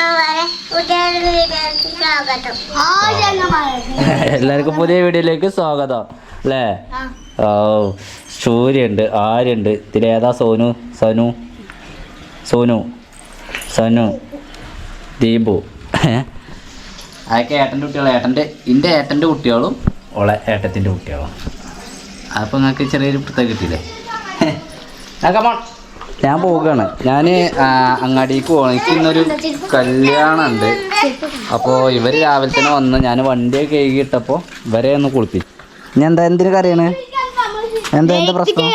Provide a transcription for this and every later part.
എല്ലാവർക്കും പുതിയ വീഡിയോയിലേക്ക് സ്വാഗതം അല്ലേ? ഓ സൂര്യണ്ട് ആര്യണ്ട്. ഇതിലേതാ സോനു? സനു? സോനു? സനു? ദീപു. അതൊക്കെ ഏട്ടന്റെ കുട്ടികളും ഏട്ടന്റെ എന്റെ ഏട്ടന്റെ കുട്ടികളും ഓളെ ഏട്ടത്തിന്റെ കുട്ടികളും. അപ്പോൾ നിങ്ങൾക്ക് ചെറിയൊരു പുസ്തകം കിട്ടിയില്ലേ? On. ഞാൻ പോവുകയാണ്. ഞാൻ അങ്ങാടിക്ക് പോകണം എനിക്ക് ഇന്നൊരു കല്യാണം ഉണ്ട് അപ്പോൾ ഇവർ രാവിലെ തന്നെ വന്ന് ഞാൻ വണ്ടിയൊക്കെ കഴുകിയിട്ടപ്പോൾ ഇവരെ ഒന്ന് കുളിപ്പി ഞാൻ എന്താ എന്തിനു കറിയാണ്? എന്താ എന്താ പ്രശ്നം?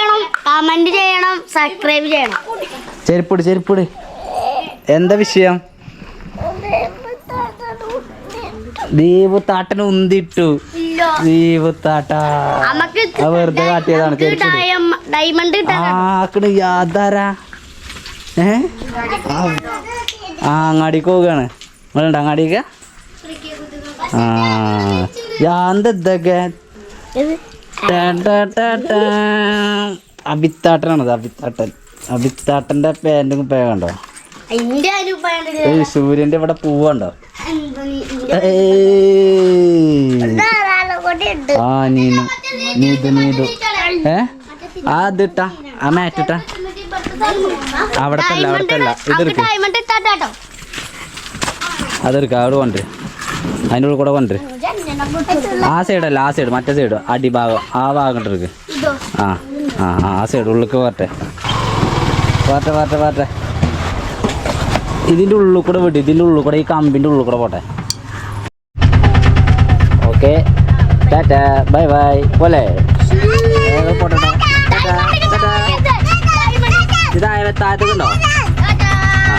കമന്റ് ചെയ്യണം സബ്സ്ക്രൈബ് ചെയ്യണം. ചെരുപ്പിട് ചെരുപ്പിട്. എന്താ വിഷയം? ദീപു താട്ടന് ഉന്തിട്ടു ദീപു താട്ട വെറുതെ കാട്ടിയതാണ് ചെരുപ്പിട്. ഡയമണ്ട് ആക്കണ് യാതാരാ ഏ? ആ അങ്ങാടിക്ക് പോവുകയാണ്. നിങ്ങളുണ്ട് അങ്ങാടിക്ക്? ആ യാന്ത ഇതൊക്കെ അഭിത്താട്ടനാണത് അഭിത്താട്ടൻ. അഭിത്താട്ടന്റെ പാന്റും പേ കണ്ടോ? സൂര്യന്റെ ഇവിടെ പൂവുണ്ടോ ആ നീനു നീതു നീതു ഏ? ആ ഇതിട്ടാ ആ മാറ്റിട്ട അവിടത്തല്ല അവിടത്തല്ല. ഇതെടുക്ക്. അതെടുക്ക അവിടെ കൊണ്ടുവരെ. അതിന്റെ ഉള്ളിൽ കൂടെ കൊണ്ടുവരെ. ആ സൈഡല്ല ആ സൈഡ് മറ്റേ സൈഡ് അടിഭാഗം. ആ ഭാഗം ഇട്ടെടുക്ക്. ആ ആ ആ, സൈഡ് ഉള്ളിക്ക് പോട്ടെ പോട്ടെ പോട്ടെ പോട്ടെ ഇതിന്റെ ഉള്ളിൽ കൂടെ വിട്ട് ഇതിന്റെ ഉള്ളിൽ കൂടെ ഈ കമ്പിന്റെ ഉള്ളിൽ കൂടെ പോട്ടെ. ഓക്കെ. Tata bye bye. പോലെ. താഴത്തേക്കുണ്ടോ ആ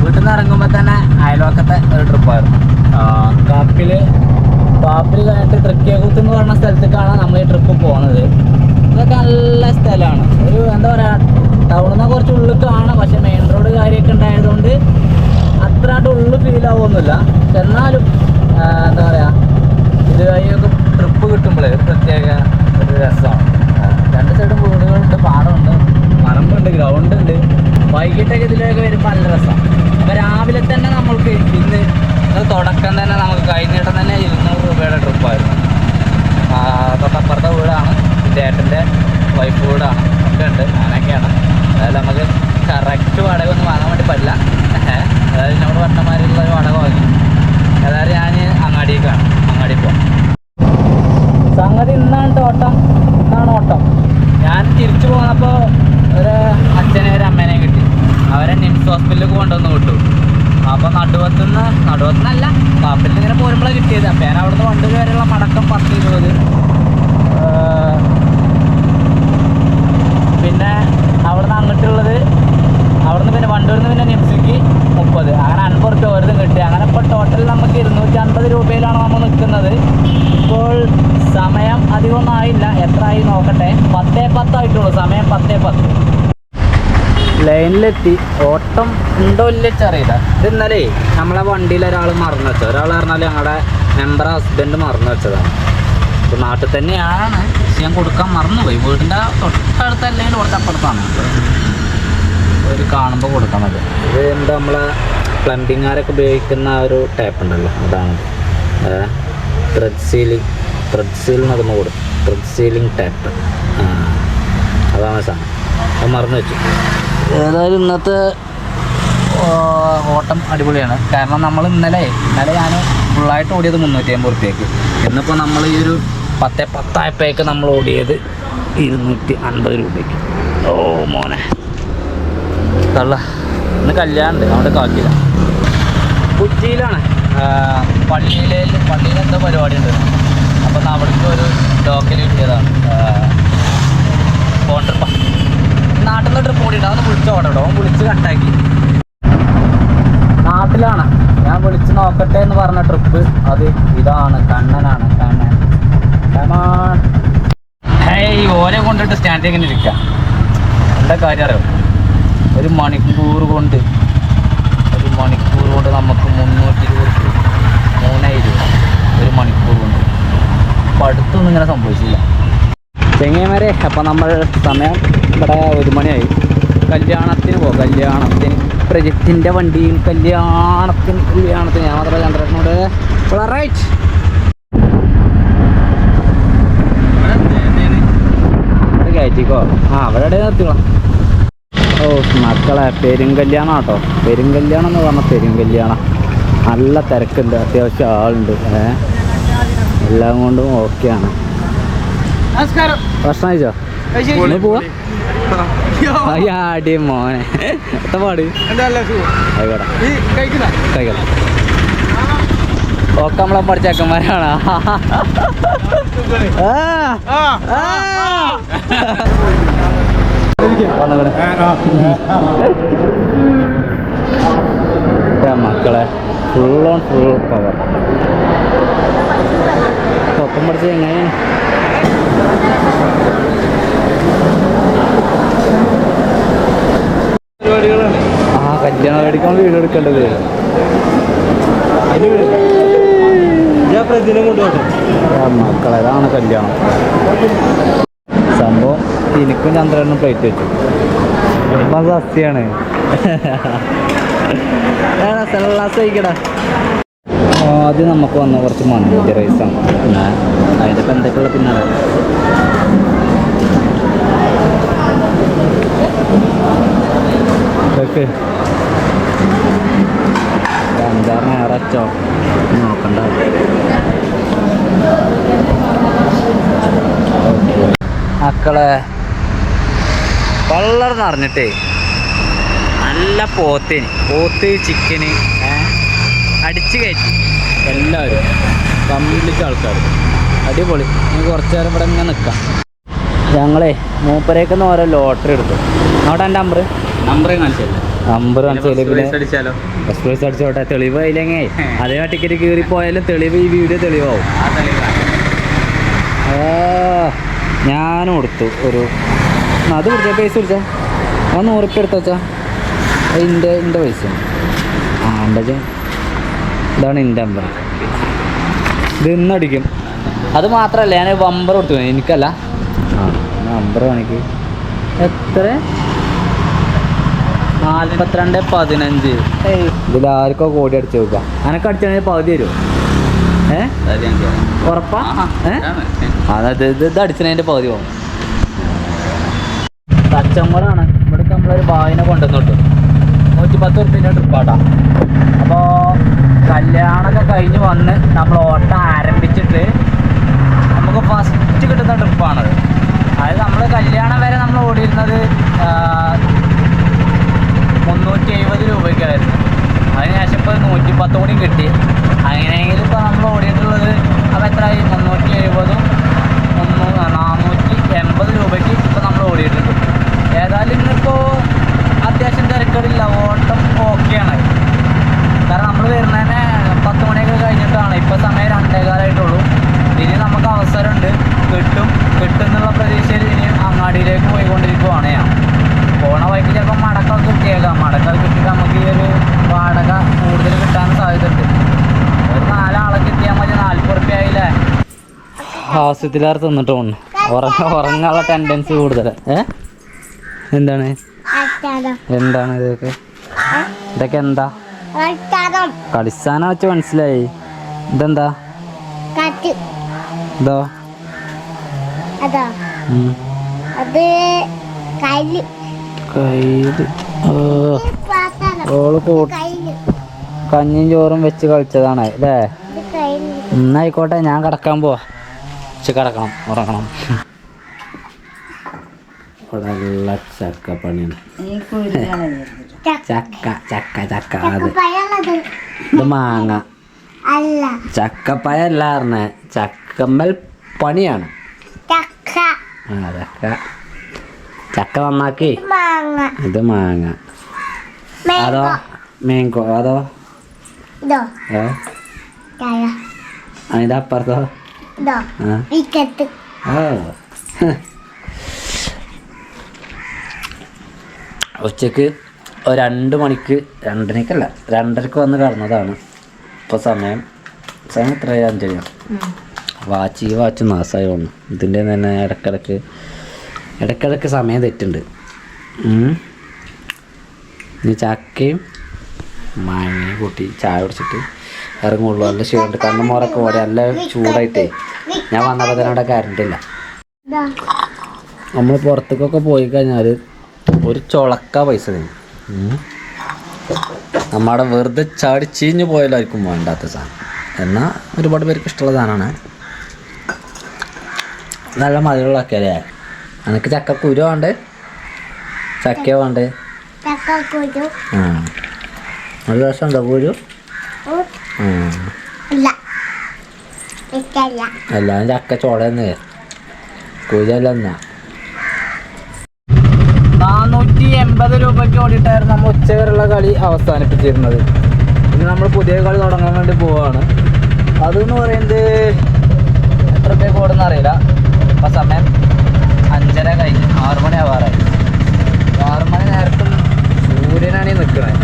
വീട്ടിൽ നിന്ന് ഇറങ്ങുമ്പോൾ തന്നെ അയൽവക്കത്തെ ഒരു ട്രിപ്പായിരുന്നു കാപ്പിൽ കാപ്പിൽ കഴിഞ്ഞിട്ട് തൃക്കേക്കുത്ത് എന്ന് പറഞ്ഞ സ്ഥലത്തേക്കാണ് നമ്മൾ ഈ ട്രിപ്പ് പോകുന്നത് ഇതൊക്കെ നല്ല സ്ഥലമാണ്. ഒരു എന്താ പറയുക ടൗണിൽ നിന്ന് കുറച്ച് ഉള്ളിലേക്കാണ് പക്ഷെ മെയിൻ റോഡ് കാര്യമൊക്കെ ഉണ്ടായതുകൊണ്ട് അത്രയായിട്ട് ഉള്ളു ഫീൽ ആവുമൊന്നുമില്ല. എന്നാലും എന്താ പറയുക ഇത് വഴിയൊക്കെ ട്രിപ്പ് കിട്ടുമ്പോഴേ ഒരു പ്രത്യേക ഒരു രസമാണ്. രണ്ട് സൈഡും വീടുകളുണ്ട് പാടമുണ്ട്. പറമ്പുണ്ട് ഗ്രൗണ്ട് ഉണ്ട് വൈകിട്ടൊക്കെ ഇതിലേക്ക് വരുമ്പോൾ നല്ല രസമാണ് അപ്പോൾ രാവിലെ തന്നെ നമ്മൾക്ക് ഇന്ന് തുടക്കം തന്നെ നമുക്ക് കഴിഞ്ഞിട്ട് തന്നെ ഇരുന്നൂറ് രൂപയുടെ ട്രിപ്പായിരുന്നു തൊട്ടപ്പുറത്തെ വീടാണ്. എന്റെ ഏട്ടന്റെ വൈഫ് വീടാണ്. ഒക്കെ ഉണ്ട്. അങ്ങനെയൊക്കെയാണ്. അതായത് നമുക്ക് കറക്റ്റ് വാടക ഒന്നും വാങ്ങാൻ വേണ്ടി പറ്റില്ല. അതായത് നമ്മൾ വട്ടന്മാരുള്ള ഒരു വാടക വാങ്ങി. അതായത് ഞാൻ അങ്ങാടിക്കാണ് അങ്ങാടി പോകാം സംഗതി ഇന്നാണ് ഓട്ടം ഇന്നാണ് ഓട്ടം? ഞാൻ തിരിച്ചു പോന്നപ്പോൾ ഒരു അച്ഛനെ ഒരു അമ്മേനെ കിട്ടി. അവരെ നിംസ് ഹോസ്പിറ്റലിലേക്ക് കൊണ്ടുവന്ന് വിട്ടു. അപ്പോൾ നടുവത്തുനിന്ന് നടുവത്തുനിന്നല്ല കാപ്പിൽ ഇങ്ങനെ പോരുമ്പോഴാണ് കിട്ടിയത്. അപ്പം ഞാൻ അവിടുന്ന് വണ്ടി വരെയുള്ള മടക്കം പത്ത് ഇരുപത് ഏർ, പിന്നെ അവിടുന്ന് അങ്ങോട്ടുള്ളത് അവിടുന്ന് പിന്നെ വണ്ടൂരിൽ നിന്ന് പിന്നെ നിംസിക്ക് മുപ്പത് അങ്ങനെ അൻപത് റുപ്യ ഓരോന്നും കിട്ടി അങ്ങനെ ഇപ്പോൾ ടോട്ടൽ നമുക്ക് ഇരുന്നൂറ്റി അൻപത് രൂപയിലാണ് നമ്മൾ നിൽക്കുന്നത് ഇപ്പോൾ സമയം അധികമൊന്നും ആയില്ല എത്ര ആയി നോക്കട്ടെ. പത്തേ പത്തായിട്ടുള്ളൂ സമയം പത്തേ പത്ത്. ലൈനിലെത്തി. ഓട്ടം ഉണ്ടോ ഇല്ല അറിയില്ല ഇത് ഇന്നലെ നമ്മളെ വണ്ടിയിൽ ഒരാൾ മറന്നു വെച്ചത്. ഒരാൾ പറഞ്ഞാൽ ഞങ്ങളുടെ മെമ്പർ ഹസ്ബൻഡ് മറന്നു വെച്ചതാണ് ഇപ്പോൾ നാട്ടിൽ തന്നെയാണ്. ഞാൻ കൊടുക്കാൻ മറന്നുപോയി. വീടിന്റെ തൊട്ടടുത്ത് അല്ലെങ്കിൽ കുറച്ചപ്പുറത്താണ് ഒരു കാണുമ്പോൾ കൊടുക്കണത് ഇത് എന്താ നമ്മളെ പ്ലംബിങ്ങാരൊക്കെ ഉപയോഗിക്കുന്ന ഒരു ടാപ്പ് ഉണ്ടല്ലോ. അതാണ്. ത്രെഡ് സീലിംഗ് ത്രെഡ് സീലിന് അതൊന്ന് കൊടുക്കും ത്രെഡ് സീലിംഗ് ടാപ്പ് അതാണ് സാധനം. അത് മറന്നു വെച്ചു. ഏതായാലും ഇന്നത്തെ ഓട്ടം അടിപൊളിയാണ്. കാരണം നമ്മൾ ഇന്നലെ ഇന്നലെ ഞാൻ ഫുള്ളായിട്ട് ഓടിയത് മുന്നൂറ്റി അമ്പത് റുപ്യക്ക്. ഇന്നിപ്പോൾ നമ്മൾ ഈ ഒരു പത്തേ പത്തായപ്പോഴേക്ക് നമ്മൾ ഓടിയത് ഇരുന്നൂറ്റി അൻപത് രൂപയ്ക്ക്. ഓ മോനെ. തള്ള ഇന്ന് കല്യാണമുണ്ട് അവിടെ കാക്കില്ല. കൊച്ചിയിലാണ്. പള്ളിയിലെ പള്ളിയിൽ എന്തോ പരിപാടി ഉണ്ട് അപ്പം നമ്മൾക്ക് ഒരു ലോക്കൽ കിട്ടിയതാണ് ട്രിപ്പാ നാട്ടിൽ നിന്ന് ട്രിപ്പ് കൂടി അതൊന്ന് വിളിച്ച് ഓടട്ടോ അവൻ വിളിച്ച് കട്ടാക്കി നാട്ടിലാണ്. ഞാൻ വിളിച്ച് നോക്കട്ടെ എന്ന് പറഞ്ഞ ട്രിപ്പ് അത് ഇതാണ്. കണ്ണനാണ്. കണ്ണൻ. ഓരെ ഹേയ് കൊണ്ടിട്ട് സ്റ്റാൻഡിങ്ങനെ ഇരിക്കാം. എന്താ കാര്യം അറിയാം? ഒരു മണിക്കൂർ കൊണ്ട് ഒരു മണിക്കൂർ കൊണ്ട് നമുക്ക് മുന്നൂറ്റി ഇരുപത് രൂപ മൂന്നായിരം രൂപ ഒരു മണിക്കൂർ കൊണ്ട് അപ്പോൾ അടുത്തൊന്നും ഇങ്ങനെ സംഭവിച്ചില്ല. ചെങ്ങേമാരെ അപ്പോൾ നമ്മൾ സമയം ഇവിടെ ഒരു മണിയായി. കല്യാണത്തിന് പോ കല്യാണത്തിന്. പ്രജിത്തിന്റെ വണ്ടിയിൽ കല്യാണത്തിന് കല്യാണത്തിന്. ഞാൻ മാത്രമേ ചന്ദ്രനോട് റൈറ്റ് കയറ്റിക്കോ? ആ അവിടെ നിർത്തിക്കോളാം. ഓ മക്കളെ പെരുങ്കല്യാണം കേട്ടോ പെരുങ്കല്യാണം എന്ന് പറഞ്ഞാൽ പെരുങ്കല്യാണം നല്ല തിരക്കുണ്ട് അത്യാവശ്യം ആളുണ്ട്. ഏഹ് എല്ലാം കൊണ്ടും ഓക്കെയാണ് നമസ്കാരം. ഭക്ഷണം കഴിച്ചോ അയ്യാടി മോനെ. എത്ര പാട്? ആയിക്കോട്ടെ. കഴിക്കണം ഒക്കെ നമ്മളെ പഠിച്ച ചെക്കന്മാരാണ്. മക്കളെ ഫുൾ ഓൺ ഫുൾ പവർ ഒപ്പം പഠിച്ച എങ്ങനെയാണ് മേടിക്കാൻ വീട് എടുക്കേണ്ടത്. ഞാൻ പ്രതിദിനം കൊണ്ടുപോട്ടെ. ആ, മക്കളെ അതാണ് കല്യാണം. സംഭവം എനിക്കും ചന്ദ്രനും പ്ലേറ്റ് വെച്ചു. ഇപ്പം സസ്യാണ്. ആദ്യം നമുക്ക് വന്ന കുറച്ച് മന്തി റൈസാണ് അതിന്റെ അതിന്റെ നിറഞ്ഞിട്ടേ നല്ല പോത്തേന് പോത്ത് ചിക്കന് അടിച്ചു കയറ്റി. എല്ലാവരും കംപ്ലീറ്റ് ആൾക്കാർ അടിപൊളി. ഇനി കുറച്ച് നേരം ഇവിടെ ഇങ്ങനെ നിൽക്കാം ഞങ്ങളെ മൂപ്പരേക്കുന്ന ഓരോ ലോട്ടറി എടുത്തു. അവിടെ എന്റെ നമ്പർ നമ്പർ കാണിച്ചല്ലേ? നമ്പർ പിന്നെ അടിച്ചാലോ എക്സ്പ്രസ് അടിച്ചോട്ടെ തെളിവ് അതിലെങ്ങേ? അതേ ടിക്കറ്റ് കയറി പോയാലും തെളിവ് ഈ വീഡിയോ തെളിവാവും. ഞാനും കൊടുത്തു ഒരു അത് പിടിച്ചാ പൈസ പിടിച്ചാ? ആ നൂറുപ്യ എടുത്ത വെച്ചാ എന്റെ എന്റെ പൈസ ആ എന്റെ ഇതാണ് എന്റെ നമ്പർ ഇത് ഇന്നടിക്കും അത് മാത്രമല്ല ഞാൻ അമ്പർ കൊടുത്തു. എനിക്കല്ല. ആ നമ്പർ കാണിക്ക് എത്ര? നാൽപ്പത്തിരണ്ട് പതിനഞ്ച്. ഇതിൽ ആർക്കോ കോടി അടിച്ചു നോക്കാം അനക്ക് അടിച്ചാണെങ്കിൽ പകുതി തരുമോ ഏ? അത് ഞാൻ ചെയ്യാം. ഉറപ്പാ? ഏഹ് ഏ? അതായത് ഇത് അടിച്ചതിന്റെ പകുതി പോകും തച്ചമ്പറാണ് നമ്മളൊരു ഭാവിന കൊണ്ടുവന്നിട്ടു. നൂറ്റി പത്ത് ഉറുപ്പിന്റെ ട്രിപ്പാട്ടാ. അപ്പോൾ കല്യാണമൊക്കെ കഴിഞ്ഞ് വന്ന് നമ്മൾ ഓട്ടം ആരംഭിച്ചിട്ട് നമുക്ക് ഫസ്റ്റ് കിട്ടുന്ന ട്രിപ്പാണത് അതായത് നമ്മൾ കല്യാണം വരെ നമ്മൾ ഓടിയിരുന്നത് ആ, മുന്നൂറ്റി എഴുപത് രൂപയ്ക്കായിരുന്നു അതിനുശേഷം ഇപ്പോൾ നൂറ്റി പത്ത് കൂടി കിട്ടി അങ്ങനെയെങ്കിൽ ഇപ്പോൾ നമ്മൾ ഓടിയിട്ടുള്ളത് അപ്പോൾ എത്രയായി മുന്നൂറ്റി എഴുപതും മുന്നൂ നാനൂറ്റി എൺപത് രൂപയ്ക്ക് ഇപ്പോൾ നമ്മൾ ഓടിയിട്ടുണ്ട് ഏതായാലും ഇന്നിപ്പോൾ അത്യാവശ്യം തിരക്കടില്ല ഓട്ടം ഓക്കെയാണ് കാരണം നമ്മൾ വരുന്നതിനെ പത്ത് മണിയൊക്കെ കഴിഞ്ഞിട്ടാണ് ഇപ്പോൾ സമയം രണ്ടേകാലായിട്ടുള്ളൂ ഇനി നമുക്ക് അവസരമുണ്ട് കിട്ടും കിട്ടുന്നുള്ള പ്രതീക്ഷയിൽ ഇനി അങ്ങാടിയിലേക്ക് പോയിക്കൊണ്ടിരിക്കുവാണ് ഞാൻ പോണ വഴിക്ക് ചിലപ്പോൾ മടക്കം കിട്ടിയേക്കാം മടക്കം കിട്ടിയിട്ട് നമുക്ക് ഈ ഒരു വാടക കൂടുതൽ കിട്ടാൻ സാധ്യതയുണ്ട് ഒരു നാലാളെ കിട്ടിയാൽ മതി നാൽപ്പത് റുപ്യ ആയില്ലേ ആവശ്യത്തിലേറെ തിന്നിട്ട് പോണു. ഉറങ്ങ ഉറങ്ങാനുള്ള ടെൻഡൻസി കൂടുതൽ ഏ? എന്താണ്? എന്താണ് ഇതൊക്കെ? ഇതൊക്കെ എന്താ? കളിസ്ഥാനം വെച്ച് മനസ്സിലായി. ഇതെന്താ? ഇതോ? കഞ്ഞും കയ്യിൽ. ഓൾ കഞ്ഞിയും ചോറും വെച്ച് കളിച്ചതാണ് അല്ലേ? എന്നായിക്കോട്ടെ ഞാൻ കിടക്കാൻ പോവാ. ഉച്ച കിടക്കണം ഉറങ്ങണം നല്ല ചക്ക പണിയാണ് ചക്ക ചക്ക ചക്ക അത്. ഇത് മാങ്ങ. അല്ല. ചക്കപ്പയല്ല പറഞ്ഞ ചക്കമ്മൽ പണിയാണ്. ചക്ക. ആ ചക്ക. ചക്ക നന്നാക്കി. മാങ്ങ. ഇത് മാങ്ങ. അതോ മേങ്കോ അതോ? അതിന്റെ അപ്പുറത്തോ ഉച്ചയ്ക്ക് ഒരു രണ്ട് മണിക്ക് രണ്ടരക്കല്ല രണ്ടരക്ക് വന്ന് കടന്നതാണ്. ഇപ്പോൾ സമയം സമയം എത്രയാ അഞ്ചരയോ വാച്ച് ഈ വാച്ച് നാസായി വന്നു ഇതിന്റെ തന്നെ ഇടക്കിടക്ക് ഇടക്കിടക്ക് സമയം തെറ്റുണ്ട്. ഇനി ചക്കയും മാങ്ങയും കൂട്ടി ചായ കുടിച്ചിട്ട് ഇറങ്ങുള്ളൂ. നല്ല ക്ഷീണമുണ്ട് കണ്ണു മോറൊക്കെ പോലെ നല്ല ചൂടായിട്ടേ. ഞാൻ വന്നപ്പോൾ തന്നെ അവിടെ കറണ്ടില്ല ഇതാ നമ്മൾ പുറത്തേക്കൊക്കെ പോയി കഴിഞ്ഞാൽ ഒരു ചുളക്ക പൈസ തരും. നമ്മുടെ വെറുതെ ചാടി ചീഞ്ഞു പോയാലായിരിക്കും വേണ്ടാത്ത സാധനം. എന്നാൽ ഒരുപാട് പേർക്ക് ഇഷ്ടമുള്ള സാധനമാണ്. നല്ല മധുരമുള്ളതൊക്കെ അല്ലേ എനിക്ക് ചക്ക കുരു വേണ്ട? ചക്ക വേണ്ടേ? ചക്കക്കുരു. ആ. നല്ല രസമുണ്ടോ കുരു? ഉം, എന്റെ അക്ക കുരല്ല എന്നാ നാനൂറ്റി എൺപത് രൂപയ്ക്ക് ഓടിയിട്ടായിരുന്നു നമ്മൾ ഉച്ചവരെയുള്ള കളി അവസാനിപ്പിച്ചിരുന്നത്. ഇനി നമ്മൾ പുതിയ കളി തുടങ്ങാൻ വേണ്ടി പോവാണ്. അതെന്ന് പറയുന്നത് എത്ര രൂപയ്ക്ക് ഓടുന്ന അറിയില്ല. അപ്പം സമയം അഞ്ചര കഴിഞ്ഞ് ആറ് മണി ആവാറായി. ആറ് മണി നേരത്തും സൂര്യനാണ് നിൽക്കുന്നത്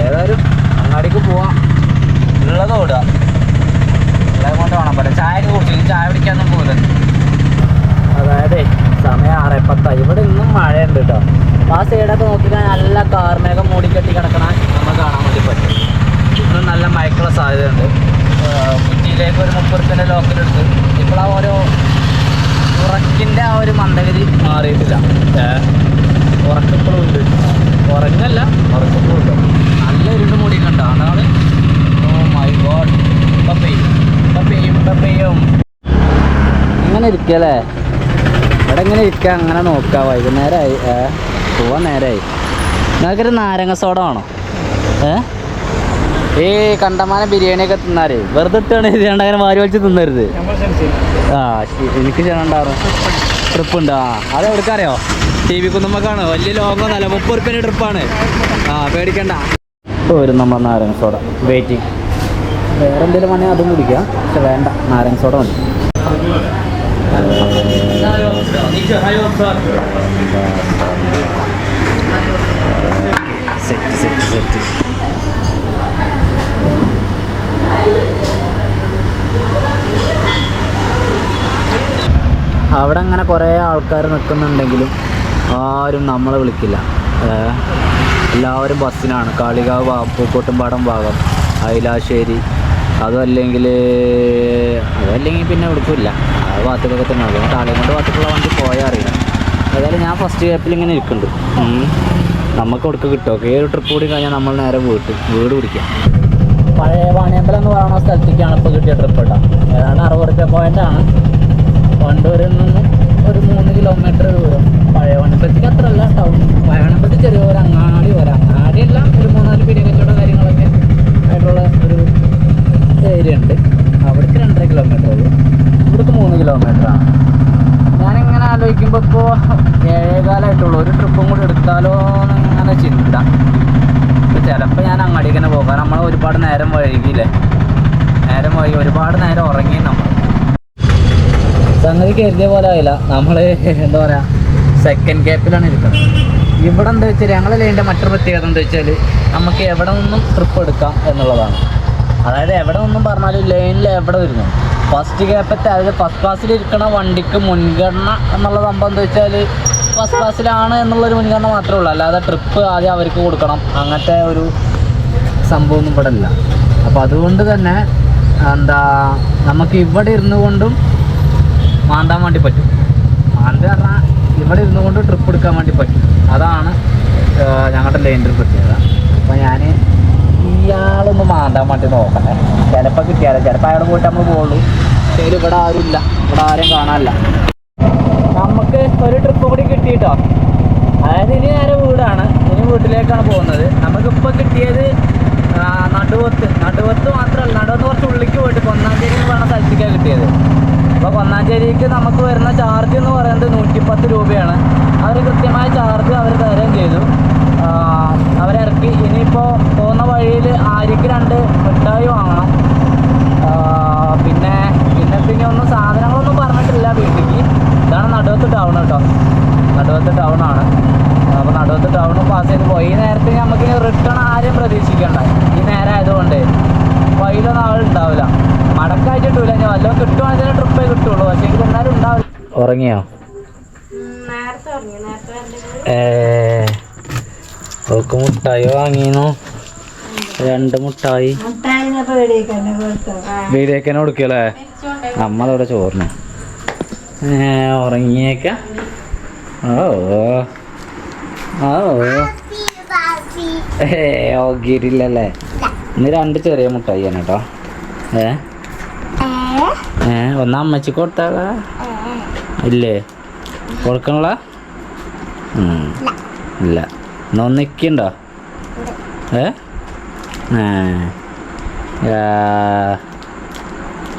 ഏതായാലും അങ്ങാടിക്ക് പോവാം. ഉള്ളത് ഓടുക. ഉള്ളത് കൊണ്ട് വേണം പോലെ ചായ ഒക്കെ കുടിച്ചു ചായ പിടിക്കാനൊന്നും പോകില്ല അതായത് സമയം ആറ് പത്തായി ഇവിടെ ഇന്നും മഴയുണ്ട് കേട്ടോ ആ സൈഡൊക്കെ നോക്കിയാൽ നല്ല കാർമേഘം മൂടിക്കെട്ടി കിടക്കണ നമ്മൾ കാണാൻ വേണ്ടി പറ്റും. ഇന്നും നല്ല മയക്കുള്ള സാധ്യതയുണ്ട്. കുറ്റിയിലേക്ക് ഒരു മുപ്പത് റുപ്യന്റെ ലോക്കലെടുത്ത് ഇപ്പോൾ ആ ഓരോ ഉറക്കിന്റെ ആ ഒരു മന്ദഗതി മാറിയിട്ടില്ല. ഉറക്കപ്പോഴും ഉണ്ട്. ഉറങ്ങല്ല ഉറക്കപ്പോഴും ഉണ്ട്. നല്ല കണ്ട? അതാണ്. ഓ മൈ ഗോഡ് ഇങ്ങനെ ഇരിക്കല്ലേ? ഇവിടെ ഇങ്ങനെ ഇരിക്കുക അങ്ങനെ നോക്കുക വൈകുന്നേരമായി പോവാൻ നേരമായി നിങ്ങൾക്കൊരു നാരങ്ങ സോഡ വേണോ? ഏ? ഈ കണ്ടമാന ബിരിയാണിയൊക്കെ തിന്നാറ് വെറുതെ ഇട്ടാണ് അങ്ങനെ മാറി വലിച്ച് തിന്നരുത്. ആ. എനിക്ക് ചെയ്യണ്ടാറ് ട്രിപ്പ് ഉണ്ട് ആ അത് എവിടേക്കറിയോ ടി വി കുന്നുമ്മക്കാണ്. വലിയ ലോങ്ങോ നല്ല മുപ്പത് റുപ്യന്റെ ട്രിപ്പാണ് ആ പേടിക്കണ്ട. വരും നമ്മൾ നാരങ്ങ സോഡ. വെയിറ്റിംഗ് വേറെ എന്തെങ്കിലും വേണേൽ അതും കുടിക്കാം. പക്ഷെ വേണ്ട നാരങ്ങ സോഡ മതി. അവിടെ അങ്ങനെ കുറേ ആൾക്കാർ നിൽക്കുന്നുണ്ടെങ്കിലും ആരും നമ്മളെ വിളിക്കില്ല. എല്ലാവരും ബസ്സിനാണ്. കാളികാവ് ഭാഗം പൂക്കോട്ടുംപാടം ഭാഗം ഐലാശ്ശേരി അതല്ലെങ്കിൽ അതല്ലെങ്കിൽ പിന്നെ എടുക്കില്ല ആ ഭാഗത്തേക്കൊക്കെ തന്നെ ഉള്ളൂ. കാളിയങ്കോട് ഭാഗത്തേക്കുള്ള വണ്ടി പോയാൽ അറിയില്ല. ഏതായാലും ഞാൻ ഫസ്റ്റ് ഗ്യാപ്പിൽ ഇങ്ങനെ ഇരിക്കുന്നുണ്ട്. നമുക്ക് കൊടുക്ക് കിട്ടുമോ ഒരു ട്രിപ്പ് കൂടി കഴിഞ്ഞാൽ നമ്മൾ നേരെ വീട്ട് വീട് പിടിക്കാം. പഴയ വാണിയമ്പലം എന്ന് പറയുന്ന സ്ഥലത്തേക്കാണ് ഇപ്പോൾ കിട്ടിയ ട്രിപ്പ് കേട്ടോ. ഏതാണ്ട് അറുപത് റുപ്യ പോയിന്റാണ് വണ്ടൂരിൽ നിന്ന് ഒരു മൂന്ന് കിലോമീറ്റർ ദൂരം. പഴയ വണിപ്പത്തേക്ക് അത്ര അല്ല ടൗൺ പഴയ വണിപ്പത്തി ചെറിയ ഒരു അങ്ങാടി ഒരു അങ്ങാടി എല്ലാം ഒരു മൂന്നാൽ പിടി കച്ചവടം കാര്യങ്ങളൊക്കെ ആയിട്ടുള്ള ഒരു ഏരിയ ഉണ്ട്. അവിടേക്ക് രണ്ടര കിലോമീറ്റർ ഉള്ളൂ. ഇവിടേക്ക് മൂന്ന് കിലോമീറ്ററാണ് ഞാനിങ്ങനെ ആലോചിക്കുമ്പോൾ ഇപ്പോൾ ഏഴേകാലമായിട്ടുള്ളൂ ഒരു ട്രിപ്പും കൂടി എടുത്താലോ എന്നിങ്ങനെ ചിന്ത. ചിലപ്പോൾ ഞാൻ അങ്ങാടിക്ക് തന്നെ പോകാം. നമ്മൾ ഒരുപാട് നേരം വൈകിയില്ലേ? നേരം വൈകി ഒരുപാട് നേരം ഉറങ്ങി നമ്മൾ സംഗതി കരുതിയ പോലെ ആയില്ല. നമ്മൾ എന്താ പറയാ സെക്കൻഡ് ഗ്യാപ്പിലാണ് ഇരിക്കുന്നത്. ഇവിടെ എന്താ വെച്ചാൽ ഞങ്ങളെ ലൈന്റെ മറ്റൊരു പ്രത്യേകത എന്താ വെച്ചാൽ നമുക്ക് എവിടെ നിന്നും ട്രിപ്പ് എടുക്കാം എന്നുള്ളതാണ്. അതായത് എവിടെ നിന്നും പറഞ്ഞാലും ലൈനിൽ എവിടെ വരുന്നു. ഫസ്റ്റ് ഗ്യാപ്പത്തെ അതായത് ഫസ്റ്റ് ക്ലാസ്സിൽ ഇരിക്കണ വണ്ടിക്ക് മുൻഗണന എന്നുള്ള സംഭവം എന്താ വെച്ചാൽ ഫസ്റ്റ് ക്ലാസ്സിലാണ് എന്നുള്ളൊരു മുൻഗണന മാത്രമേ ഉള്ളൂ. അല്ലാതെ ട്രിപ്പ് ആദ്യം അവർക്ക് കൊടുക്കണം. അങ്ങനത്തെ ഒരു സംഭവമൊന്നും ഇവിടെ ഇല്ല. അപ്പോൾ അതുകൊണ്ട് തന്നെ എന്താ നമുക്ക് ഇവിടെ ഇരുന്നു കൊണ്ടും മാന്താൻ വേണ്ടി പറ്റും. മാന്ത പറഞ്ഞാൽ ഇവിടെ ഇരുന്നു കൊണ്ട് ട്രിപ്പ് എടുക്കാൻ വേണ്ടി പറ്റും. അതാണ് ഞങ്ങളുടെ ലൈന്റെ പ്രത്യേകത അപ്പോൾ ഞാൻ ഇയാളൊന്ന് മാന്താൻ വേണ്ടി നോക്കട്ടെ. ചിലപ്പോൾ കിട്ടിയാലോ? ചിലപ്പോൾ അയാൾ പോയിട്ട് നമ്മൾ പോകുള്ളൂ ശരി ഇവിടെ ആരും ഇല്ല. ഇവിടെ ആരും കാണാനില്ല. നമുക്ക് ഒരു ട്രിപ്പ് കൂടി കിട്ടിയിട്ടോ? അതായത് ഇനി നേരെ വീടാണ്. ഇനി വീട്ടിലേക്കാണ് പോകുന്നത്. നമുക്കിപ്പോൾ കിട്ടിയത് നടുവത്ത്. നടുവത്ത് മാത്രമല്ല നടുവത്ത് കുറച്ച് ഉള്ളിലേക്ക് പോയിട്ട് കൊന്നാഞ്ചേരി എന്ന് വേണം സ്ഥലത്തേക്കാണ് കിട്ടിയത്. അപ്പോൾ കൊന്നാഞ്ചേരിക്ക് നമുക്ക് വരുന്ന ചാർജ് എന്ന് പറയുന്നത് നൂറ്റിപ്പത്ത് രൂപയാണ്. അവർ കൃത്യമായ ചാർജ് അവർ തരുകയും ചെയ്തു. അവരിറക്കി ഇനിയിപ്പോൾ പോകുന്ന വഴിയിൽ ആര്യക്ക് രണ്ട് മിഠായി വാങ്ങണം. പിന്നെ പിന്നെ പിന്നെ ഒന്നും സാധനങ്ങളൊന്നും പറഞ്ഞിട്ടില്ല വീട്ടിലേക്ക്. ഇതാണ് നടുവത്ത് ടൗൺ കേട്ടോ നടുവത്ത് ടൗൺ ആണ്. അപ്പോൾ നടുവത്ത് ടൗൺ പാസ് ചെയ്ത് പോയി. ഈ നേരത്തെ നമുക്ക് റിട്ടേൺ ആരും പ്രതീക്ഷിക്കേണ്ട. ഈ നേരം ആയതുകൊണ്ട്. വഴിയിലൊന്നും ആളുണ്ടാവില്ല. മടക്കായിട്ട് കിട്ടൂല ഞാൻ വല്ലതും കിട്ടുവാണെങ്കിൽ ട്രിപ്പേ കിട്ടുള്ളൂ. പക്ഷേ എനിക്ക് എന്നാലും ഉണ്ടാവില്ല. ഉറങ്ങിയോ? ഓക്ക് മുട്ടായി വാങ്ങിന്നു. രണ്ട് മുട്ടായി. വീടേക്കന്നെ കൊടുക്കല്ലേ? നമ്മളവിടെ ചോറിന്. ഉറങ്ങിയേക്ക? ഓ ഓ. ഏ ഓക്കിയിട്ടില്ലല്ലേ ഇന്ന് രണ്ട് ചെറിയ മുട്ടായി ആണ് കേട്ടോ. ഏ? ഏ ഒന്ന് അമ്മച്ചി കൊടുത്താളാ? ഇല്ലേ? കൊടുക്കണല്ല ഇല്ല. എന്നാ ഒന്ന് ഏ.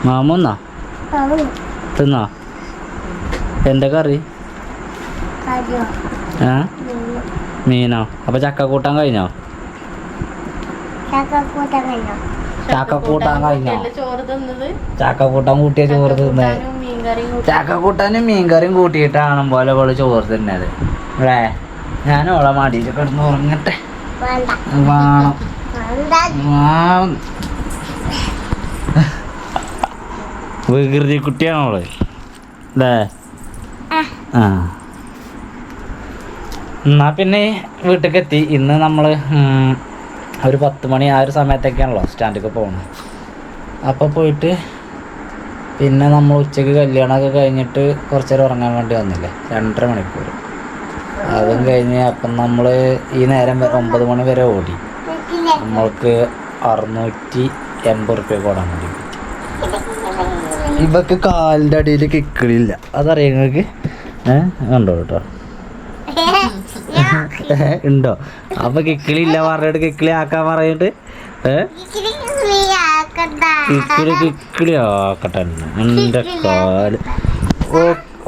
മാമൊന്നോ തിന്നോ? എന്താ കറി? ആ മീനോ? അപ്പൊ ചക്ക കൂട്ടാൻ കഴിഞ്ഞോ? ചക്ക കൂട്ടാൻ കഴിഞ്ഞോ? ചോറ് തിന്നത്. ചക്ക കൂട്ടാൻ കൂട്ടിയ ചോറ് തിന്നത് മീൻകറിയും ചക്ക കൂട്ടാനും മീൻകറിയും കൂട്ടിയിട്ടാണ് പോലെ പോലെ ചോറ് തിന്നത്. അല്ലേ ഞാൻ ഓളെ മടിയിൽ കിടന്ന് ഉറങ്ങട്ടെ. വേണം. വേണം. വികൃതി കുട്ടിയാണോ അവൾ അല്ലേ ആ. എന്നാ പിന്നെ വീട്ടിലേക്ക് എത്തി. ഇന്ന് നമ്മൾ ഒരു പത്ത് മണി ആ ഒരു സമയത്തൊക്കെയാണല്ലോ സ്റ്റാൻഡിലേക്ക് പോകണം അപ്പോൾ പോയിട്ട് പിന്നെ നമ്മൾ ഉച്ചയ്ക്ക് കല്യാണമൊക്കെ കഴിഞ്ഞിട്ട് കുറച്ച് നേരം ഉറങ്ങാൻ വേണ്ടി വന്നില്ലേ? രണ്ടര മണിക്കൂർ. അതും കഴിഞ്ഞ് അപ്പം നമ്മൾ ഈ നേരം ഒമ്പത് മണി വരെ ഓടി. നമ്മൾക്ക് അറുന്നൂറ്റി എൺപത് റുപ്യ ഓടാൻ വേണ്ടി ഇവക്ക് കാലിന്റെ അടിയിൽ കിക്കിളില്ല. അതറിയാം നിങ്ങൾക്ക് ഏഹ് കണ്ടോ കേട്ടോ. ഉണ്ടോ? അപ്പൊ കിക്കിളി ഇല്ല പറഞ്ഞിട്ട് കിക്കിളി ആക്കാൻ പറഞ്ഞിട്ട് കിക്കിളി കിക്കിളി ആക്കട്ടെ. എന്റെ കാൽ.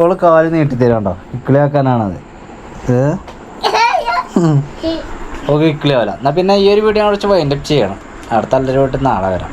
ഓൾ കാൽ നീട്ടി തരണ്ടോ? കിക്കിളി ആക്കാനാണത്. ഓ കിക്കിളി ആവില്ല എന്നാ പിന്നെ ഈ ഒരു വീഡിയോ കുറിച്ച് വൈൻഡപ്പ് ചെയ്യണം. അടുത്ത നല്ലൊരു വീട്ടിൽ നാളെ വരാം.